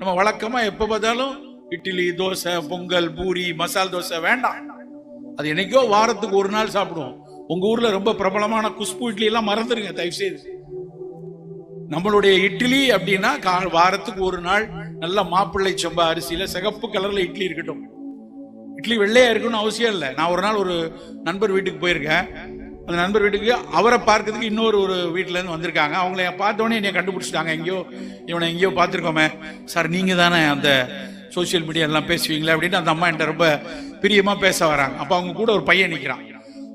நம்ம வழக்கமா எப்ப பார்த்தாலும் இட்லி தோசை பொங்கல் பூரி மசால் தோசை வேண்டாம். அது என்னைக்கோ வாரத்துக்கு ஒரு நாள் சாப்பிடுவோம். உங்க ஊர்ல ரொம்ப பிரபலமான குஷ்பு இட்லி எல்லாம் மறந்துடுங்க தயவு செய்து நம்மளுடைய இட்லி அப்படின்னா கா- வாரத்துக்கு ஒரு நாள் நல்ல மாப்பிள்ளை செம்பா அரிசியில சிகப்பு கலர்ல இட்லி இருக்கட்டும். இட்லி வெள்ளையா இருக்கணும்னு அவசியம் இல்லை. நான் ஒரு நாள் ஒரு நண்பர் வீட்டுக்கு போயிருக்கேன். அந்த நண்பர் வீட்டுக்கு அவரை பார்க்கறதுக்கு இன்னொரு ஒரு வீட்டிலேருந்து வந்திருக்காங்க. அவங்கள பார்த்தோன்னே என்னை கண்டுபிடிச்சிட்டாங்க. எங்கேயோ இவனை எங்கேயோ பார்த்துருக்கோமே. சார் நீங்கள் தானே அந்த சோஷியல் மீடியா எல்லாம் பேசுவீங்களே? அப்படின்ட்டு அந்த அம்மா என்கிட்ட ரொம்ப பிரியமாக பேச வராங்க. அப்போ அவங்க கூட ஒரு பையன் நிற்கிறான்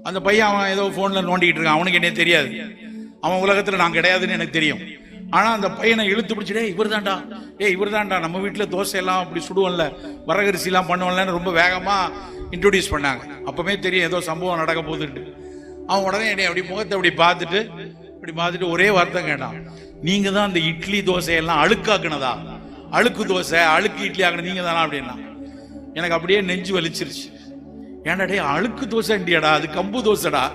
அந்த பையன் அவன் ஏதோ ஃபோனில் நோண்டிக்கிட்டு இருக்கான். அவனுக்கு என்ன தெரியாது. அவன் உலகத்தில் நான் கிடையாதுன்னு எனக்கு தெரியும். ஆனா அந்த பையனை இழுத்து பிடிச்சிட்டே இவர் தான்டா. ஏ இவர் தான்டா. நம்ம வீட்டில் தோசை எல்லாம் அப்படி சுடுவோம்ல. வரகரிசி எல்லாம் பண்ணுவோம்லன்னு ரொம்ப வேகமா இன்ட்ரோடியூஸ் பண்ணாங்க. அப்பவே தெரியும் ஏதோ சம்பவம் நடக்க போகுதுன்ட்டு. அவன் உடனே என்னை அப்படி முகத்தை அப்படி பார்த்துட்டு அப்படி பார்த்துட்டு ஒரே வார்த்தை கேட்டான். நீங்க தான் அந்த இட்லி தோசையெல்லாம் அழுக்காக்குனதா? அழுக்கு தோசை அழுக்கு இட்லி ஆக்கின நீங்க தானா? அப்படின்னா. எனக்கு அப்படியே நெஞ்சு வலிச்சிருச்சு. ஏன்னாடே அழுக்கு தோசைண்டியாடா அது கம்பு தோசைடா.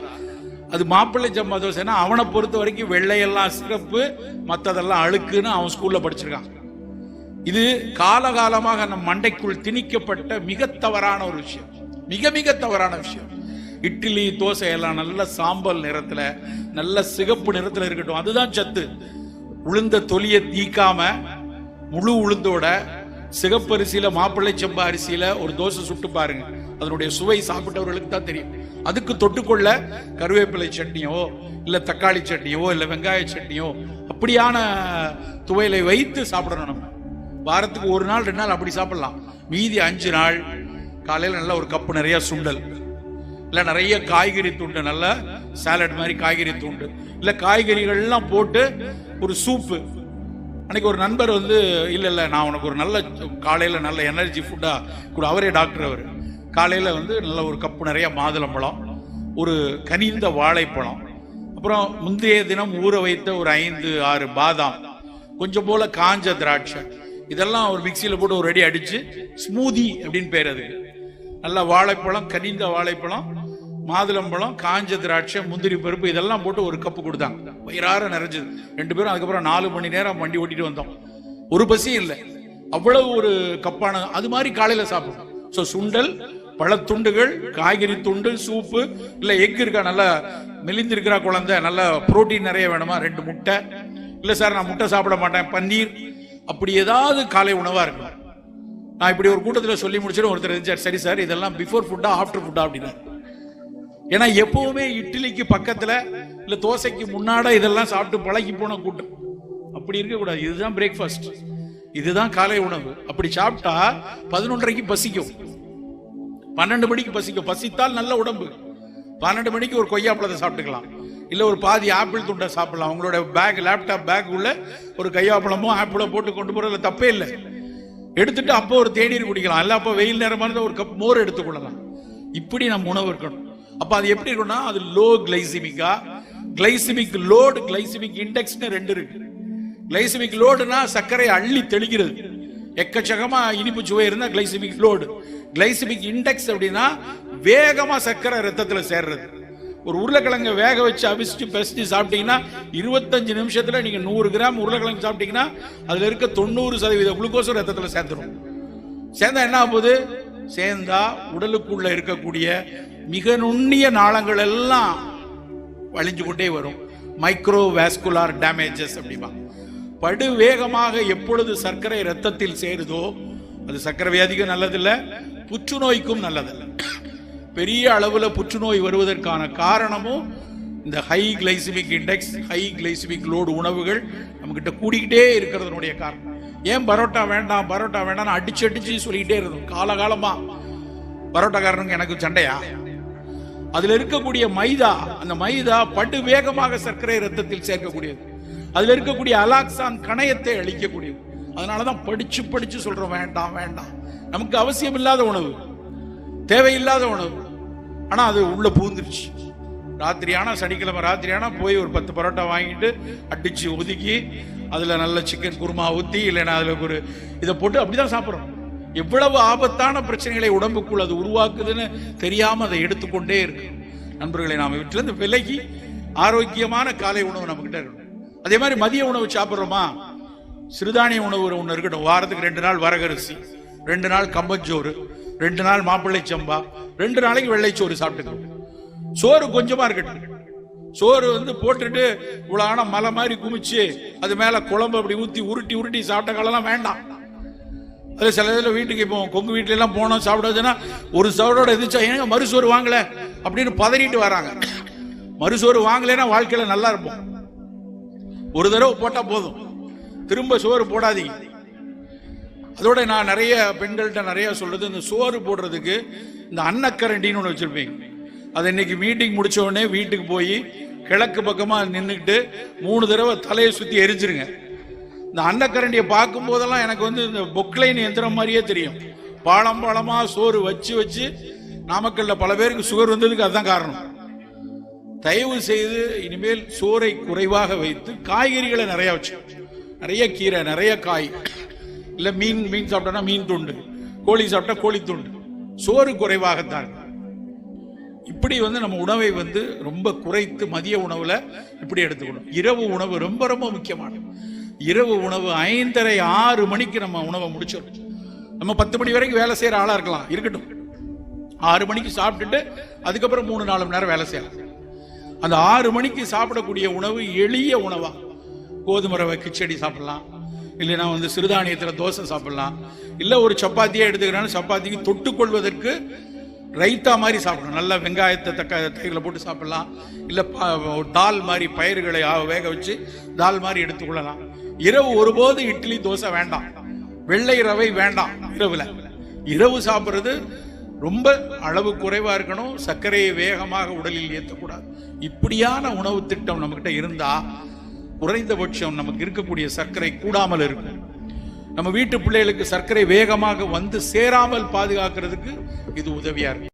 அது மாப்பிள்ளை சம்பா தோசைன்னா அவனை பொறுத்த வரைக்கும் வெள்ளையெல்லாம் சிறப்பு மற்றதெல்லாம் அழுக்குன்னு அவன் ஸ்கூல்ல படிச்சிருக்கான். இது காலகாலமாக நம் மண்டைக்குள் திணிக்கப்பட்ட மிக தவறான ஒரு விஷயம். மிக மிக தவறான விஷயம். இட்லி தோசை எல்லாம் நல்ல சாம்பல் நிறத்துல நல்ல சிகப்பு நிறத்துல இருக்கட்டும். அதுதான் சத்து. உளுந்த தொலியை தீக்காம முழு உளுந்தோட சிகப்பரிசியில மாப்பிள்ளை செம்பா அரிசியில ஒரு தோசை சுட்டு பாருங்க. அதனுடைய சுவை சாப்பிட்டவர்களுக்கு தான் தெரியும். அதுக்கு தொட்டுக்கொள்ள கருவேப்பிலை சட்னியோ இல்ல தக்காளி சட்னியோ இல்ல வெங்காய சட்னியோ அப்படியான துவையலை வைத்து சாப்பிடணும் நம்ம. வாரத்துக்கு ஒரு நாள் ரெண்டு நாள் அப்படி சாப்பிடலாம். மீதி அஞ்சு நாள் காலையில நல்ல ஒரு கப்பு நிறைய சுண்டல். இல்ல நிறைய காய்கறி துண்டு நல்ல சாலட் மாதிரி காய்கறி துண்டு. இல்ல காய்கறிகள்லாம் போட்டு ஒரு சூப்பு அன்னைக்கு ஒரு நண்பர் வந்து இல்ல இல்ல நான் உனக்கு ஒரு நல்ல காலையில நல்ல எனர்ஜி ஃபுட்டா கூட. அவரே டாக்டர் அவர். காலையில வந்து நல்ல ஒரு கப்பு நிறைய மாதுளம்பழம் ஒரு கனிந்த வாழைப்பழம். அப்புறம் முந்தைய தினம் ஊற வைத்த ஒரு ஐந்து ஆறு பாதாம் கொஞ்சம் போல காஞ்ச திராட்சை. இதெல்லாம் ஒரு மிக்சியில் போட்டு ஒரு ரெடி அடிச்சு ஸ்மூதி அப்படின்னு பேர் அதுக்கு நல்ல வாழைப்பழம் கனிந்த வாழைப்பழம் மாதுளம்பழம் காஞ்ச திராட்சை முந்திரி பருப்பு இதெல்லாம் போட்டு ஒரு கப்பு கொடுத்தாங்க. வயிறார நிறைஞ்சது. ரெண்டு பேரும் அதுக்கப்புறம் நாலு மணி நேரம் வண்டி ஓட்டிட்டு வந்தோம். ஒரு பசியும் இல்லை. அவ்வளவு ஒரு கப்பான அது மாதிரி காலையில சாப்பிடும் ஸோ சுண்டல் பழத்துண்டுகள் காய்கறி துண்டு சூப்பு இல்லை எக் இருக்கா நல்லா மெலிந்திருக்கிறா குழந்தை நல்ல புரோட்டீன் நிறைய வேணுமா ரெண்டு முட்டை. இல்லை சார் நான் முட்டை சாப்பிட மாட்டேன் பன்னீர். அப்படி ஏதாவது காலை உணவாக இருக்கும் நான் இப்படி ஒரு கூட்டத்தில் சொல்லி முடிச்சிடும் ஒருத்தர் இருந்துச்சார் சரி சார் இதெல்லாம் பிஃபோர் ஃபுட்டா ஆஃப்டர் ஃபுட்டா அப்படின்னா. ஏன்னா எப்பவுமே இட்லிக்கு பக்கத்துல இல்ல தோசைக்கு முன்னாட இதெல்லாம் சாப்பிட்டு பழகி போன கூட்டம். அப்படி இருக்கக்கூடாது இதுதான் பிரேக்ஃபாஸ்ட் இதுதான் காலை உணவு. அப்படி சாப்பிட்டா பதினொன்றரைக்கு பசிக்கும். பன்னெண்டு மணிக்கு பசிக்கும். பசித்தால் நல்ல உடம்பு. பன்னெண்டு மணிக்கு ஒரு கொய்யாப்பழத்தை சாப்பிட்டுக்கலாம். இல்ல ஒரு பாதி ஆப்பிள் துண்டை சாப்பிடலாம். உங்களோட பேக் லேப்டாப் பேக் உள்ள ஒரு கையாப்பழமோ ஆப்பிளோ போட்டு கொண்டு போறதுல தப்பே இல்லை. எடுத்துட்டு அப்போ ஒரு தேநீர் குடிக்கலாம். இல்ல அப்போ வெயில் நேரமா இருந்தால் ஒரு கப் மோர் எடுத்துக்கொள்ளலாம் இப்படி நம்ம உணவு இருக்கணும். அப்ப அது எப்படி இருக்கும்னா அது லோ கிளைசிமிக்கா கிளைசிமிக் லோடு கிளைசிமிக் இண்டெக்ஸ்னு ரெண்டு இருக்கு. கிளைசிமிக் லோடுனா சர்க்கரை அள்ளி தெளிக்கிறது. எக்கச்சக்கமா இனிப்பு சுவை இருந்தா கிளைசிமிக் லோடு கிளைசிமிக் இண்டெக்ஸ் அப்படின்னா வேகமா சர்க்கரை ரத்தத்துல சேர்றது. ஒரு உருளைக்கிழங்க வேக வச்சு அவிச்சு பெசிட்டு சாப்பிட்டீங்கன்னா இருபத்தஞ்சு நிமிஷத்துல நீங்க நூறு கிராம் உருளைக்கிழங்கு சாப்பிட்டீங்கன்னா அதுல இருக்க தொண்ணூறு சதவீத குளுக்கோஸ் ரத்தத்துல சேர்த்துரும் சேர்ந்தா என்ன ஆகுது சேர்ந்தா உடலுக்குள்ள இருக்கக்கூடிய மிக நுண்ணிய நாளங்கள் எல்லாம் வழிஞ்சு கொண்டே வரும். மைக்ரோ வேஸ்குலார் டேமேஜஸ் அப்படிமா படு வேகமாக எப்பொழுது சர்க்கரை ரத்தத்தில் சேருதோ அது சர்க்கரை வியாதிக்கும் நல்லதில்லை புற்றுநோய்க்கும் நல்லதில்லை. பெரிய அளவில் புற்றுநோய் வருவதற்கான காரணமும் இந்த high glycemic index high glycemic load உணவுகள் நம்மக்கிட்ட கூடிக்கிட்டே இருக்கிறதுனுடைய காரணம். ஏன் பரோட்டா வேண்டாம் பரோட்டா வேண்டாம்னு அடிச்சு அடிச்சு சொல்லிக்கிட்டே இருந்தோம். காலகாலமா. பரோட்டாக்காரனுக்கு எனக்கு சண்டையா? அதுல இருக்கக்கூடிய மைதா அந்த மைதா படு வேகமாக சர்க்கரை ரத்தத்தில் சேர்க்கக்கூடியது. அதுல இருக்கக்கூடிய அலாக்சான் கணையத்தை அழிக்கக்கூடியது. அதனாலதான் படிச்சு படிச்சு சொல்றோம் வேண்டாம் வேண்டாம். நமக்கு அவசியம் இல்லாத உணவு தேவையில்லாத உணவு. ஆனா அது உள்ள பூந்துருச்சு. ராத்திரியானா சனிக்கிழமை ராத்திரியானா போய் ஒரு பத்து பரோட்டா வாங்கிட்டு அடிச்சு ஒதுக்கி அதுல நல்ல சிக்கன் குருமா ஊத்தி இல்லைன்னா அதுல ஒரு இதை போட்டு அப்படிதான் சாப்பிட்றோம். எவ்வளவு ஆபத்தான பிரச்சனைகளை உடம்புக்குள் அது உருவாக்குதுன்னு தெரியாம அதை எடுத்துக்கொண்டே இருக்கு. நண்பர்களை நாம் வீட்டிலிருந்து விலகி ஆரோக்கியமான காலை உணவு நம்ம கிட்ட இருக்கணும். அதே மாதிரி மதிய உணவு சாப்பிட்றோமா? சிறுதானிய உணவு ஒன்று இருக்கட்டும். வாரத்துக்கு ரெண்டு நாள் வரகரிசி ரெண்டு நாள் கம்பஞ்சோறு ரெண்டு நாள் மாப்பிள்ளை சம்பா ரெண்டு நாளைக்கு வெள்ளைச்சோறு சாப்பிட்டுக்கணும். சோறு கொஞ்சமா இருக்கட்டும். சோறு வந்து போட்டுட்டு இவ்வளோ ஆனால் மலை மாதிரி குமிச்சு அது மேலே குழம்பு அப்படி ஊற்றி உருட்டி உருட்டி சாப்பிட்ட காலம்லாம் வேண்டாம். அதில் சில இதில் வீட்டுக்கு இப்போ கொங்கு வீட்டிலலாம் போனோம் சாப்பிடாதுன்னா ஒரு சவரோட எதிர்த்தா ஏங்க மறுசோறு வாங்கலை? அப்படின்னு பதறிட்டு வராங்க. மறுசோறு வாங்கலைன்னா வாழ்க்கையில் நல்லா இருப்போம். ஒரு தடவை போட்டால் போதும். திரும்ப சோறு போடாதீங்க. அதோட நான் நிறைய பெண்கள்கிட்ட நிறைய சொல்றது இந்த சோறு போடுறதுக்கு இந்த அன்னக்கரண்டின்னு ஒன்று வச்சுருப்பீங்க. அதை இன்னைக்கு மீட்டிங் முடிச்ச உடனே வீட்டுக்கு போய் கிழக்கு பக்கமாக நின்றுக்கிட்டு மூணு தடவை தலையை சுற்றி எரிஞ்சிருங்க. இந்த அன்னக்கரண்டியை பார்க்கும் போதெல்லாம் எனக்கு வந்து இந்த பொக்லைன் எந்திரம் மாதிரியே தெரியும். பாலம் பாலமா சோறு வச்சு வச்சு நாமக்கல்ல பல பேருக்கு சுகர் வந்ததுக்கு அதுதான் காரணம். தயவு செய்து இனிமேல் சோறை குறைவாக வைத்து காய்கறிகளை நிறைய வச்சு. நிறைய கீரை நிறைய காய். இல்ல மீன் மீன் சாப்பிட்டோன்னா மீன் துண்டு. கோழி சாப்பிட்டா கோழி துண்டு. சோறு குறைவாகத்தான் இப்படி வந்து நம்ம உணவை வந்து ரொம்ப குறைத்து மதிய உணவுல இப்படி எடுத்துக்கணும். இரவு உணவு ரொம்ப ரொம்ப முக்கியமானது. இரவு உணவு ஐந்தரை ஆறு மணிக்கு நம்ம உணவை முடிச்சிடும் நம்ம பத்து மணி வரைக்கும் வேலை செய்யற ஆளா இருக்கலாம். இருக்கட்டும். ஆறு மணிக்கு சாப்பிட்டுட்டு அதுக்கப்புறம் மூணு நாலு மணி நேரம் வேலை செய்யலாம். அந்த ஆறு மணிக்கு சாப்பிடக்கூடிய உணவு எளிய உணவா? கோதுமை ரவை கிச்சடி சாப்பிடலாம். இல்லைன்னா வந்து சிறுதானியத்தில் தோசை சாப்பிடலாம். இல்லை ஒரு சப்பாத்தியே எடுத்துக்கிறான்னு சப்பாத்திக்கு தொட்டுக்கொள்வதற்கு ரைத்தா மாதிரி சாப்பிடணும் நல்லா வெங்காயத்தை தக்க தயிரில் போட்டு சாப்பிடலாம். இல்லை தால் மாதிரி பயிர்களை வேக வச்சு தால் மாதிரி எடுத்துக்கொள்ளலாம் இரவு ஒருபோது இட்லி தோசை வேண்டாம். வெள்ளை ரவை வேண்டாம் இரவுல. இரவு சாப்பிட்றது ரொம்ப அளவு குறைவா இருக்கணும். சர்க்கரையை வேகமாக உடலில் ஏற்றக்கூடாது. இப்படியான உணவு திட்டம் நம்மகிட்ட இருந்தா குறைந்தபட்சம் நமக்கு இருக்கக்கூடிய சர்க்கரை கூடாமல் இருக்கும். நம்ம வீட்டு பிள்ளைகளுக்கு சர்க்கரை வேகமாக வந்து சேராமல் பாதுகாக்கிறதுக்கு இது உதவியா இருக்கும்.